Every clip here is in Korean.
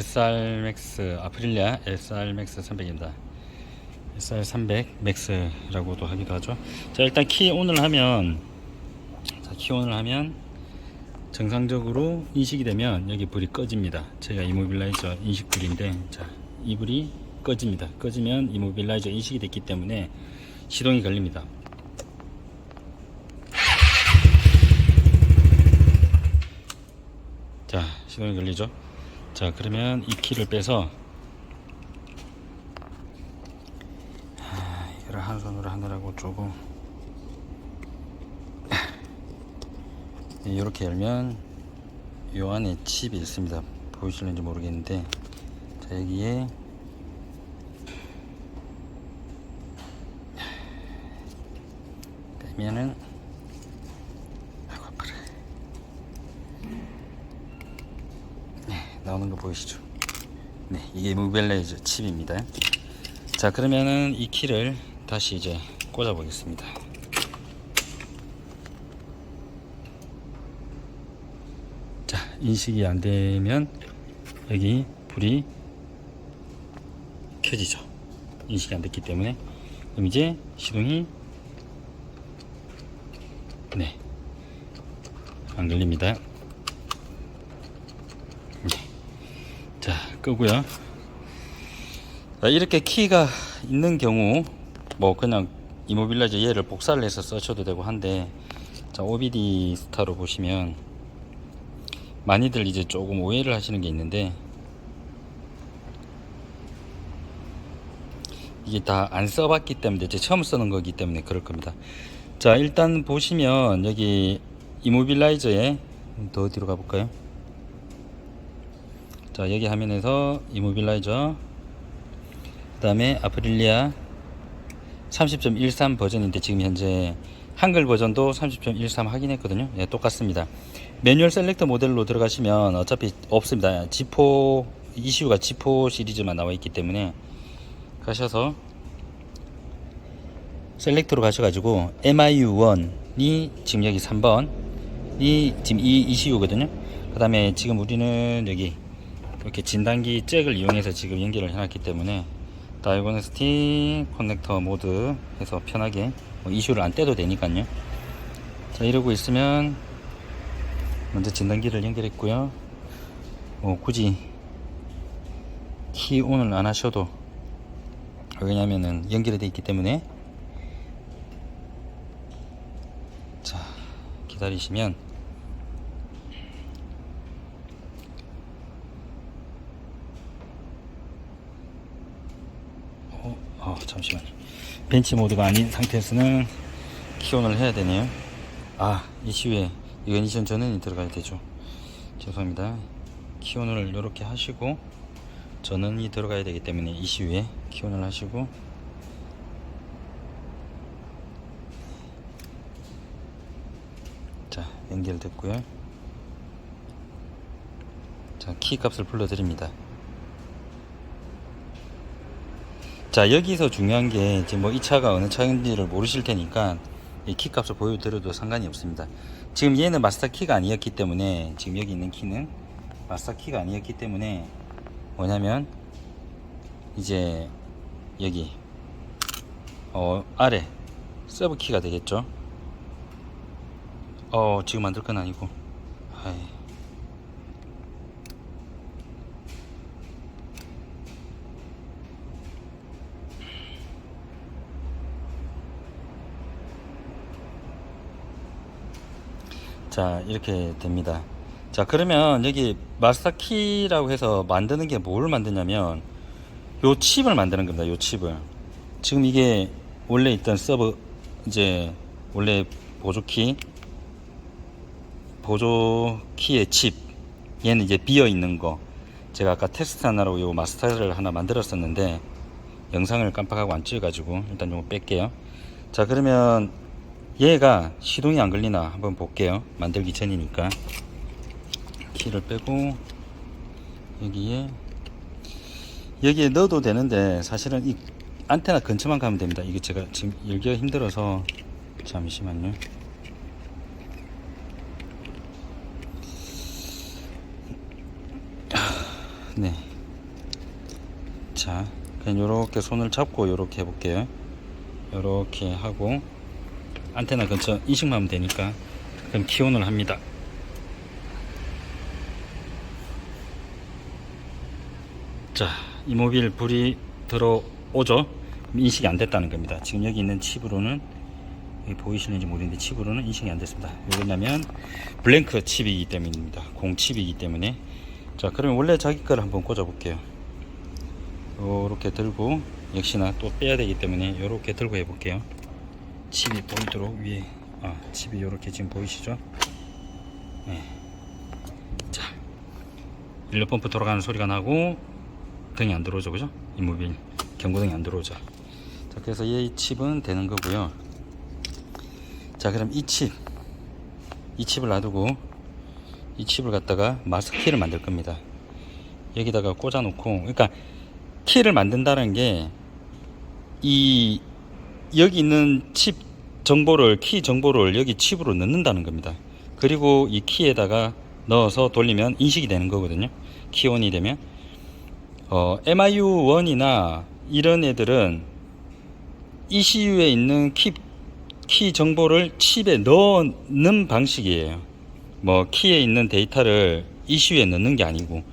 SR 맥스 아프릴리아 SR 맥스 300입니다. SR 300 맥스라고도 하기도 하죠. 자 일단 키 온을 하면 자, 키 온을 하면 정상적으로 인식이 되면 여기 불이 꺼집니다. 제가 이모빌라이저 인식 불인데 자이 불이 꺼집니다. 꺼지면 이모빌라이저 인식이 됐기 때문에 시동이 걸립니다. 자 시동이 걸리죠 자 그러면 이 키를 빼서 하, 이거를 한 손으로 하느라고 조금 이렇게 열면 요 안에 칩이 있습니다. 보이실는지 모르겠는데 자 여기에 빼면은 아이고 아파라 나오는 거 보이시죠? 네, 이게 무벨레이저 칩입니다. 자, 그러면은 이 키를 다시 이제 꽂아 보겠습니다. 자, 인식이 안 되면 여기 불이 켜지죠. 인식이 안 됐기 때문에 그럼 이제 시동이 네. 안 걸립니다. 자 끄고요. 자, 이렇게 키가 있는 경우 뭐 그냥 이모빌라이저 얘를 복사를 해서 써셔도 되고 한데 자 OBD 스타로 보시면 많이들 이제 조금 오해를 하시는 게 있는데 이게 다 안 써봤기 때문에 이제 처음 쓰는 거기 때문에 그럴 겁니다. 자 일단 보시면 여기 이모빌라이저에 더 어디로 가볼까요 자 여기 화면에서 이모빌라이저 그 다음에 아프릴리아 30.13 버전인데 지금 현재 한글 버전도 30.13 확인했거든요. 예, 똑같습니다. 매뉴얼 셀렉터 모델로 들어가시면 어차피 없습니다. G4 이슈가 G4 시리즈만 나와 있기 때문에 가셔서 셀렉터로 가셔가지고 MIU1이 지금 여기 3번이 지금 이 ECU거든요. 그 다음에 지금 우리는 여기 이렇게 진단기 잭을 이용해서 지금 연결을 해놨기 때문에 다이고네스티 커넥터 모드 해서 편하게 뭐 이슈를 안 떼도 되니까요. 자 이러고 있으면 먼저 진단기를 연결했고요. 뭐 굳이 키 온을 안 하셔도 왜냐면은 연결이 되어 있기 때문에. 자 기다리시면 어, 어 잠시만요. 벤치 모드가 아닌 상태에서는 키온을 해야 되네요. 아, 이시후에 이건디션 전원이 들어가야 되죠. 죄송합니다. 키온을 이렇게 하시고 전원이 들어가야 되기 때문에 이시후에 키온을 하시고 자, 연결됐고요. 자, 키 값을 불러드립니다. 자 여기서 중요한 게 지금 뭐 이 차가 어느 차인지를 모르실 테니까 이 키 값을 보여드려도 상관이 없습니다. 지금 얘는 마스터 키가 아니었기 때문에 지금 여기 있는 키는 마스터 키가 아니었기 때문에 뭐냐면 이제 여기 어 아래 서브 키가 되겠죠? 어 지금 만들 건 아니고. 아이. 자 이렇게 됩니다. 자 그러면 여기 마스터 키라고 해서 만드는 게 뭘 만드냐면 요 칩을 만드는 겁니다 요 칩을. 지금 이게 원래 있던 서버 이제 원래 보조키 보조키의 칩 얘는 이제 비어 있는 거. 제가 아까 테스트 하나로 요 마스터를 하나 만들었었는데 영상을 깜빡하고 안 찍어가지고 일단 요거 뺄게요. 자 그러면 얘가 시동이 안 걸리나 한번 볼게요. 만들기 전이니까. 키를 빼고 여기에 여기에 넣어도 되는데 사실은 이 안테나 근처만 가면 됩니다. 이게 제가 지금 열기가 힘들어서 잠시만요. 네. 자, 그냥 요렇게 손을 잡고 요렇게 해볼게요. 요렇게 하고 안테나 근처 인식만 하면 되니까 그럼 키온을 합니다. 자, 이모빌 불이 들어오죠? 인식이 안 됐다는 겁니다. 지금 여기 있는 칩으로는 여기 보이시는지 모르겠는데 칩으로는 인식이 안 됐습니다. 왜냐면 블랭크 칩이기 때문입니다. 공 칩이기 때문에 자, 그러면 원래 자기 거를 한번 꽂아 볼게요. 요렇게 들고 역시나 또 빼야 되기 때문에 요렇게 들고 해 볼게요. 칩이 보이도록 위에 아, 칩이 요렇게 지금 보이시죠? 네. 자, 일러 펌프 돌아가는 소리가 나고 등이 안 들어오죠, 그죠? 이모빌 경고등이 안 들어오죠. 자, 그래서 이 칩은 되는 거고요. 자, 그럼 이 칩, 이 칩을 놔두고 이 칩을 갖다가 마스크 키를 만들 겁니다. 여기다가 꽂아 놓고, 그러니까 키를 만든다는 게 이 여기 있는 칩 정보를 키 정보를 여기 칩으로 넣는다는 겁니다. 그리고 이 키에다가 넣어서 돌리면 인식이 되는 거거든요. 키온이 되면 어, MIU1이나 이런 애들은 ECU에 있는 키, 키 정보를 칩에 넣는 방식이에요. 뭐 키에 있는 데이터를 ECU에 넣는 게 아니고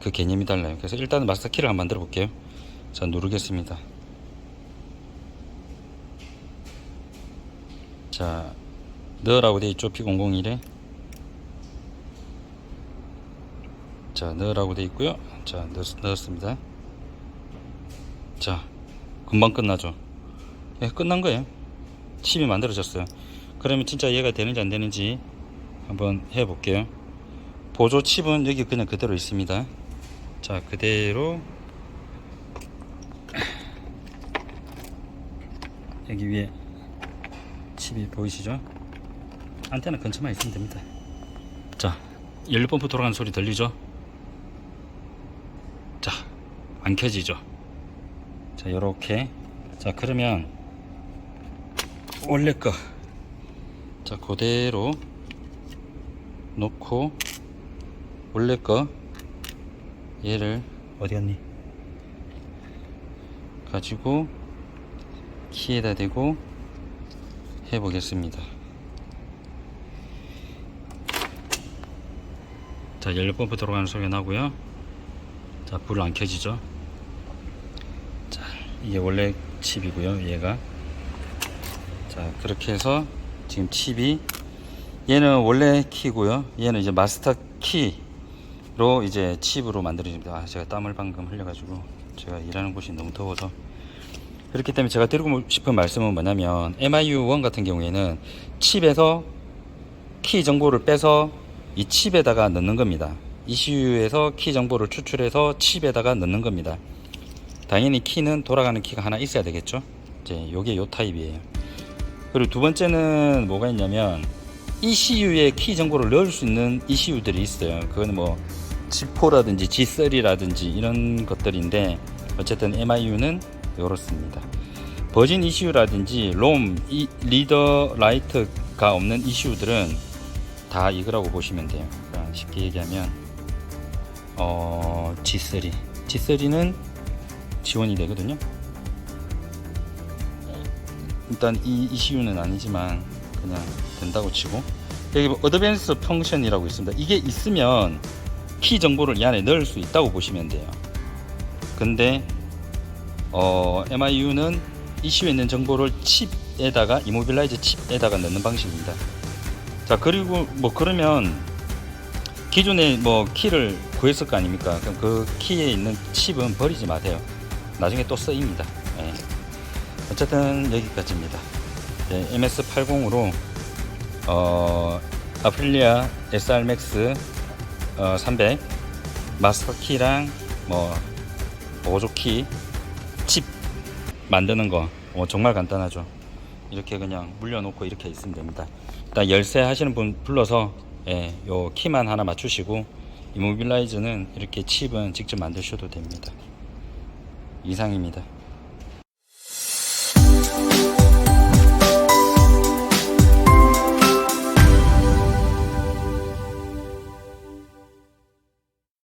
그 개념이 달라요. 그래서 일단은 마스터 키를 한번 만들어 볼게요. 자 누르겠습니다. 자 넣으라고 돼 있죠? P001에? 자 넣으라고 돼 있고요. 자 넣, 넣었 습니다. 자 금방 끝나죠? 예 끝난 거예요. 칩이 만들어졌어요. 그러면 진짜 얘가 되는지 안 되는지 한번 해 볼게요. 보조 칩은 여기 그냥 그대로 있습니다. 자 그대로 여기 위에 칩이 보이시죠? 안테나 근처만 있으면 됩니다. 자, 연료 펌프 돌아가는 소리 들리죠? 자, 안 켜지죠? 자, 요렇게. 자, 그러면 원래 거. 자, 그대로 놓고 원래 거 얘를 어디 갔니? 가지고 키에다 대고 해 보겠습니다. 자, 연료 펌프 들어가는 소리가 나고요. 자, 불 안 켜지죠? 자, 이게 원래 칩이고요. 얘가. 자, 그렇게 해서 지금 칩이 얘는 원래 키고요. 얘는 이제 마스터 키로 이제 칩으로 만들어집니다. 아, 제가 땀을 방금 흘려가지고 제가 일하는 곳이 너무 더워서 그렇기 때문에 제가 드리고 싶은 말씀은 뭐냐면 MIU1 같은 경우에는 칩에서 키 정보를 빼서 이 칩에다가 넣는 겁니다. ECU에서 키 정보를 추출해서 칩에다가 넣는 겁니다. 당연히 키는 돌아가는 키가 하나 있어야 되겠죠. 이제 요게 요 타입이에요. 그리고 두 번째는 뭐가 있냐면 ECU에 키 정보를 넣을 수 있는 ECU들이 있어요. 그건 뭐 G4라든지 G3라든지 이런 것들인데 어쨌든 MIU는 이렇습니다. 버진 이슈라든지 롬, 이, 리더 라이트가 없는 이슈들은 다 이거라고 보시면 돼요. 그러니까 쉽게 얘기하면 어, G3, G3는 지원이 되거든요. 일단 이 이슈는 아니지만 그냥 된다고 치고 여기 뭐 어드밴스 펑션이라고 있습니다. 이게 있으면 키 정보를 이 안에 넣을 수 있다고 보시면 돼요. 근데 어, MIU는 이슈에 있는 정보를 칩에다가 이모빌라이즈 칩에다가 넣는 방식입니다. 자 그리고 뭐 그러면 기존에 뭐 키를 구했을 거 아닙니까? 그럼 그 키에 있는 칩은 버리지 마세요. 나중에 또 쓰입니다. 예. 어쨌든 여기까지입니다. 예, MS80으로 어, 아플리아 SR Max 어, 300 마스터 키랑 뭐 보조 키 칩 만드는 거 어, 정말 간단하죠. 이렇게 그냥 물려놓고 이렇게 있으면 됩니다. 일단 열쇠 하시는 분 불러서 예, 요 키만 하나 맞추시고 이모빌라이즈는 이렇게 칩은 직접 만드셔도 됩니다. 이상입니다.